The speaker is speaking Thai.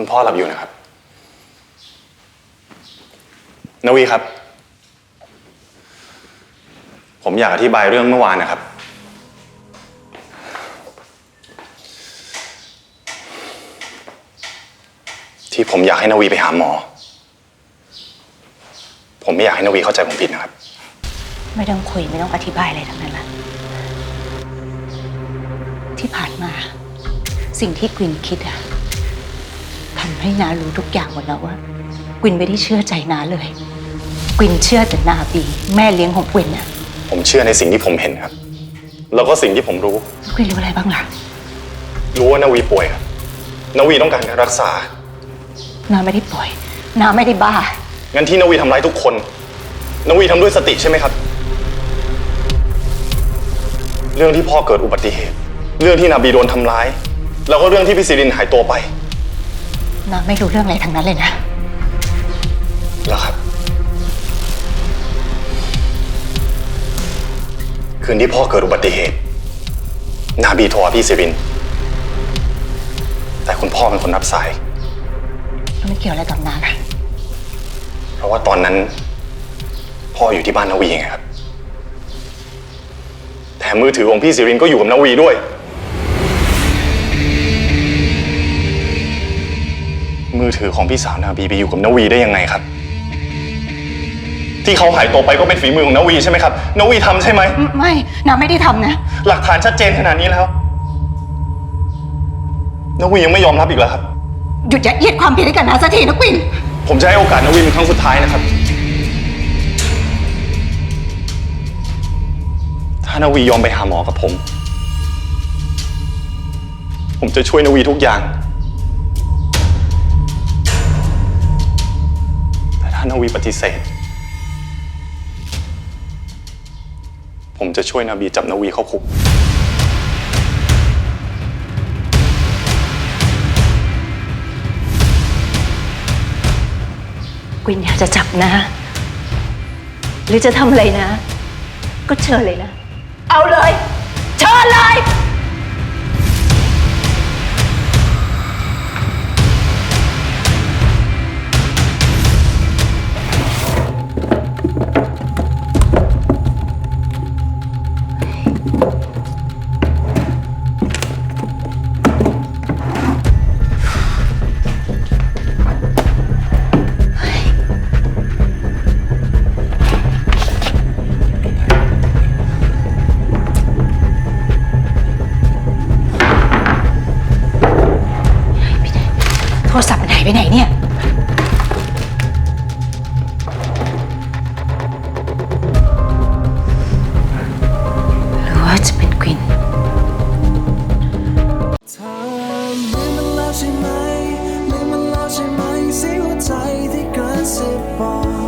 คุณพ่อหลับอยู่นะครับ นวีครับ ผมอยากอธิบายเรื่องเมื่อวานนะครับ ที่ผมอยากให้นวีไปหาหมอ ผมไม่อยากให้นวีเข้าใจผมผิดนะครับ ไม่ต้องคุยไม่ต้องอธิบายอะไรทั้งนั้นละที่ผ่านมา สิ่งที่กวินคิดอะำให้นารู้ทุกอย่างหมดแล้วว่ากวินไม่ได้เชื่อใจนาเลยกวินเชื่อแต่นาบีแม่เลี้ยงของกวินอะผมเชื่อในสิ่งที่ผมเห็นครับ แล้วก็สิ่งที่ผมรู้กวินรู้อะไรบ้างล่ะรู้ว่านวีป่วยครับนวีต้องการการรักษา นาไม่ได้ป่วย นาไม่ได้บ้า งั้นที่นวีทำร้ายทุกคนนวีทำด้วยสติใช่ไหมครับ เรื่องที่พ่อเกิดอุบัติเหตุ เรื่องที่นาบีโดนทำร้าย แล้วก็เรื่องที่พี่สิรินหายตัวไป นาไม่รู้เรื่องอะไรทั้งนั้นเลยนะแล้วครับ คืนที่พ่อเกิดอุบัติเหตุ นาบีโทรหาพี่สิริน แต่คุณพ่อเป็นคนรับสายแล้วมันเกี่ยวอะไรกับนาล่ะเพราะว่าตอนนั้น พ่ออยู่ที่บ้านนาวีไงครับ แถมมือถือของพี่สิรินก็อยู่กับนาวีด้วย อถือของพี่สาวนาบีไปอยู่กับนาวีได้ยังไงครับ ที่เขาหายตัวไปก็เป็นฝีมือของนาวีใช่ไหมครับนาวีทำใช่ไหม ไม่นาไม่ได้ทำนะ หลักฐานชัดเจนขนาดนี้แล้วนาวียังไม่ยอมรับอีกแล้วครับ หยุดยัดเยียดความผิดให้กับนาสักทีนะกวิน ผมจะให้โอกาสนาวีเป็นครั้งสุดท้ายนะครับ ถ้านาวียอมไปหาหมอกับผม ผมจะช่วยนาวีทุกอย่าง นาวีปฏิเสธ ผมจะช่วยนาบีจับนาวีเข้าคุกกวินอยากจะจับนะ หรือจะทำอะไรนะ ก็เชิญเลยนะ เอาเลย เชิญเลย ไปไหนเนี่ย หรือว่าจะเป็นกินเสียวหัวใจที่กระซิบบอ